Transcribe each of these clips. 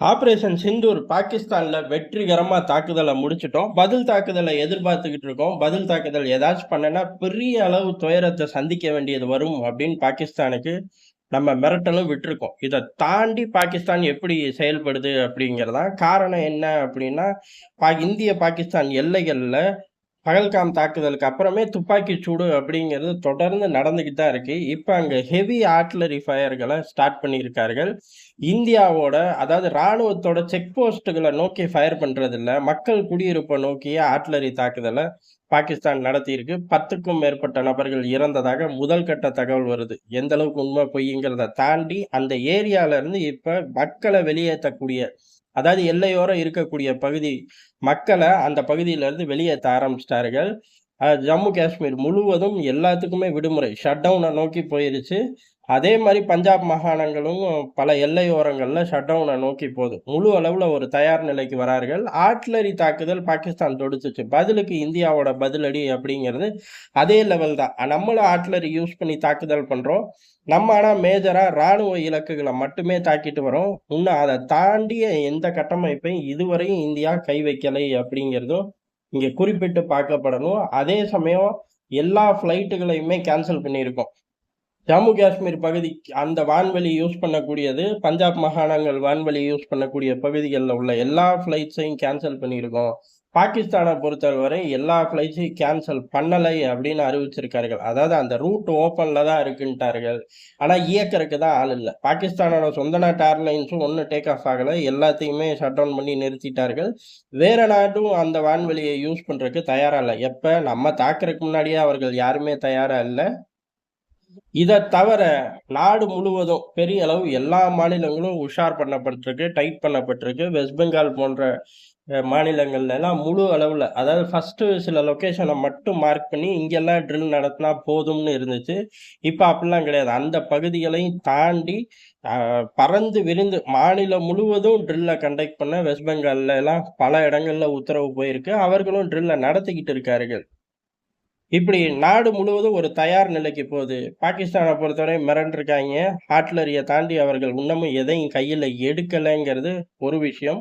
Operation Sindoor பாகிஸ்தான்ல வெற்றிகரமா தாக்குதலை முடிச்சிட்டோம். பதில் தாக்குதலை எதிர்பார்த்துக்கிட்டு இருக்கோம். பதில் தாக்குதல் ஏதாச்சும் பண்ணனா பெரிய அளவு துயரத்தை சந்திக்க வேண்டியது வரும் அப்படின்னு பாகிஸ்தானுக்கு நம்ம மிரட்டலும் விட்டுருக்கோம். இதை தாண்டி பாகிஸ்தான் எப்படி செயல்படுது அப்படிங்கிறதான் காரணம் என்ன அப்படின்னா பா இந்திய பாகிஸ்தான் எல்லைகளில் பகல்காம் தாக்குதலுக்கு அப்புறமே துப்பாக்கி சூடு அப்படிங்கிறது தொடர்ந்து நடந்துக்கிட்டு தான் இருக்கு. இப்போ அங்கே ஹெவி ஆர்ட்லரி ஃபயர்களை ஸ்டார்ட் பண்ணியிருக்கார்கள். இந்தியாவோட அதாவது இராணுவத்தோட செக் போஸ்ட்டுகளை நோக்கி ஃபயர் பண்ணுறதில்ல மக்கள் குடியிருப்பை நோக்கிய ஆர்ட்லரி தாக்குதலை பாகிஸ்தான் நடத்தியிருக்கு. பத்துக்கும் மேற்பட்ட நபர்கள் இறந்ததாக முதல் கட்ட தகவல் வருது. எந்த அளவுக்கு உண்மை பொய்ங்கிறத தாண்டி அந்த ஏரியால இருந்து இப்போ மக்களை வெளியேற்றக்கூடிய அதாவது எல்லையோரம் இருக்கக்கூடிய பகுதி மக்களை அந்த பகுதியிலேருந்து வெளியேற்ற ஆரம்பிச்சிட்டார்கள். ஜம்மு காஷ்மீர் முழுவதும் எல்லாத்துக்குமே விடுமுறை. ஷட் டவுனை நோக்கி போயிருச்சு. அதே மாதிரி பஞ்சாப் மாகாணங்களும் பல எல்லையோரங்களில் ஷட் டவுனை நோக்கி போகுது. முழு அளவில் ஒரு தயார் நிலைக்கு வரார்கள். ஆர்ட்லரி தாக்குதல் பாகிஸ்தான் தொடுத்துச்சு. பதிலுக்கு இந்தியாவோட பதிலடி அப்படிங்கிறது அதே லெவல் தான். நம்மளும் ஆர்ட்லரி யூஸ் பண்ணி தாக்குதல் பண்ணுறோம் நம்ம ஆனால் மேஜராக இராணுவ இலக்குகளை மட்டுமே தாக்கிட்டு வரோம். இன்னும் அதை தாண்டிய எந்த கட்டமைப்பையும் இதுவரையும் இந்தியா கை வைக்கலை அப்படிங்கிறதும் இங்கே குறிப்பிட்டு பார்க்கப்படணும். அதே சமயம் எல்லா ஃப்ளைட்டுகளையுமே கேன்சல் பண்ணியிருக்கோம். ஜம்மு காஷ்மீர் பகுதி அந்த வான்வெளி யூஸ் பண்ணக்கூடியது பஞ்சாப் மாகாணங்கள் வான்வெளி யூஸ் பண்ணக்கூடிய பகுதிகளில் உள்ள எல்லா ஃப்ளைட்ஸையும் கேன்சல் பண்ணியிருக்கோம். பாகிஸ்தானை பொறுத்தவரை எல்லா ஃப்ளைட்ஸையும் கேன்சல் பண்ணலை அப்படின்னு அறிவிச்சிருக்கார்கள். அதாவது அந்த ரூட் ஓப்பனில் தான் இருக்குன்ட்டார்கள். ஆனால் இயக்கிறதுக்கு தான் ஆள் இல்லை. பாகிஸ்தானோட சொந்த நாட்டு ஏர்லைன்ஸும் ஒன்றும் டேக் ஆஃப் ஆகலை. எல்லாத்தையுமே ஷட் டவுன் பண்ணி நிறுத்திட்டார்கள். வேறு நாட்டும் அந்த வான்வெளியை யூஸ் பண்ணுறதுக்கு தயாராக இல்லை. எப்போ? நம்ம தாக்குறதுக்கு முன்னாடியே அவர்கள் யாருமே தயாராக இல்லை. இதை தவிர நாடு முழுவதும் பெரிய அளவு எல்லா மாநிலங்களும் உஷார் பண்ணப்பட்டிருக்கு டைட் பண்ணப்பட்டிருக்கு. வெஸ்ட் பெங்கால் போன்ற மாநிலங்கள்ல எல்லாம் முழு அளவில் அதாவது ஃபர்ஸ்ட் சில லொக்கேஷனை மட்டும் மார்க் பண்ணி இங்கெல்லாம் ட்ரில் நடத்தினா போதும்னு இருந்துச்சு. இப்போ அப்படிலாம் கிடையாது. அந்த பகுதிகளையும் தாண்டி பறந்து விரிந்து மாநிலம் முழுவதும் ட்ரில்லை கண்டக்ட் பண்ண வெஸ்ட் பெங்கால்ல எல்லாம் பல இடங்கள்ல உத்தரவு போயிருக்கு. அவர்களும் ட்ரில்லை நடத்திக்கிட்டு இருக்கார்கள். இப்படி நாடு முழுவதும் ஒரு தயார் நிலைக்கு போகுது. பாகிஸ்தானை பொறுத்தவரை மிரண்டிருக்காங்க. ஆட்லரியை தாண்டி அவர்கள் இன்னமும் எதையும் கையில் எடுக்கலைங்கிறது ஒரு விஷயம்.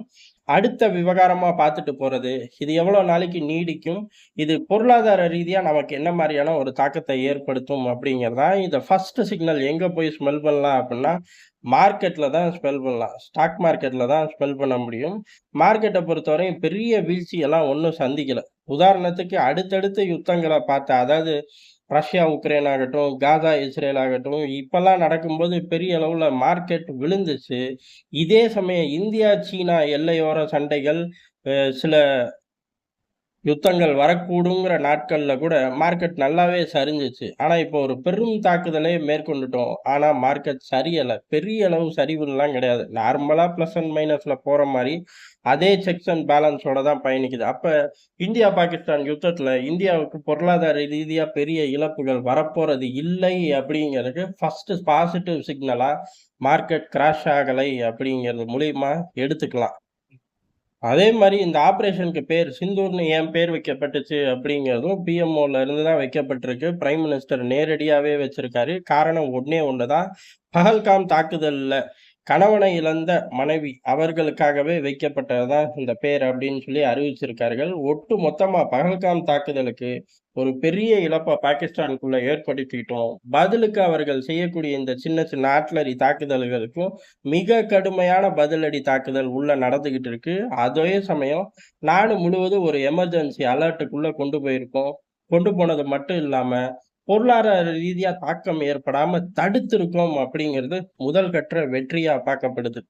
அடுத்த விவகாரமாக பார்த்துட்டு போகிறது இது எவ்வளோ நாளைக்கு நீடிக்கும்? இது பொருளாதார ரீதியாக நமக்கு என்ன மாதிரியான ஒரு தாக்கத்தை ஏற்படுத்தும் அப்படிங்கிறதா? இந்த ஃபஸ்ட்டு சிக்னல் எங்கே போய் ஸ்மெல் பண்ணலாம் அப்படின்னா மார்க்கெட்டில் தான் ஸ்மெல் பண்ணலாம். ஸ்டாக் மார்க்கெட்டில் தான் ஸ்மெல் பண்ண முடியும். மார்க்கெட்டை பொறுத்தவரையும் பெரிய வீழ்ச்சியெல்லாம் ஒன்றும் சந்திக்கலை. உதாரணத்துக்கு அடுத்தடுத்த யுத்தங்களை பார்த்த அதாவது ரஷ்யா உக்ரைன் ஆகட்டும் காசா இஸ்ரேல் ஆகட்டும் இப்பெல்லாம் நடக்கும்போது பெரிய அளவில் மார்க்கெட் விழுந்துச்சு. இதே சமயம் இந்தியா சீனா எல்லையோர சண்டைகள் அஹ் சில யுத்தங்கள் வரக்கூடுங்கிற நாட்களில் கூட மார்க்கெட் நல்லாவே சரிஞ்சிச்சு. ஆனால் இப்போ ஒரு பெரும் தாக்குதலே மேற்கொண்டுட்டோம். ஆனால் மார்க்கெட் சரியலை பெரிய அளவு சரிவுலாம் கிடையாது. நார்மலாக ப்ளஸ் அண்ட் மைனஸில் போகிற மாதிரி அதே செக்ஸ் அண்ட் பேலன்ஸோட தான் பயணிக்குது. அப்போ இந்தியா பாகிஸ்தான் யுத்தத்தில் இந்தியாவுக்கு பொருளாதார ரீதியாக பெரிய இழப்புகள் வரப்போகிறது இல்லை அப்படிங்கிறதுக்கு ஃபஸ்ட்டு பாசிட்டிவ் சிக்னலாக மார்க்கெட் கிராஷ் ஆகலை அப்படிங்கிறது மூலியமாக எடுத்துக்கலாம். அதே மாதிரி இந்த ஆப்ரேஷனுக்கு பேர் சிந்தூர்னு ஏன் பேர் வைக்கப்பட்டுச்சு அப்படிங்கிறதும் பிஎம்ஓல இருந்து தான் வைக்கப்பட்டிருக்கு. பிரைம் மினிஸ்டர் நேரடியாகவே வச்சிருக்காரு. காரணம் ஒன்னே ஒன்று தான் பகல்காம் தாக்குதலில் கணவனை இழந்த மனைவி அவர்களுக்காகவே வைக்கப்பட்டதுதான் இந்த பேர் அப்படின்னு சொல்லி அறிவிச்சிருக்கார்கள். ஒட்டு மொத்தமா பகல்காம் தாக்குதலுக்கு ஒரு பெரிய இழப்பை பாகிஸ்தானுக்குள்ள ஏற்படுத்திட்டோம். பதிலுக்கு அவர்கள் செய்யக்கூடிய இந்த சின்ன சின்ன ஆட்லரி தாக்குதல்களுக்கும் மிக கடுமையான பதிலடி தாக்குதல் உள்ள நடந்துகிட்டு இருக்கு. அதே சமயம் நாடு முழுவதும் ஒரு எமர்ஜென்சி அலர்ட்டுக்குள்ள கொண்டு போயிருக்கோம். கொண்டு போனது மட்டும் இல்லாம பொருளாதார ரீதியா தாக்கம் ஏற்படாம தடுத்திருக்கோம் அப்படிங்கிறது முதல் கற்ற வெற்றியா பார்க்கப்படுது.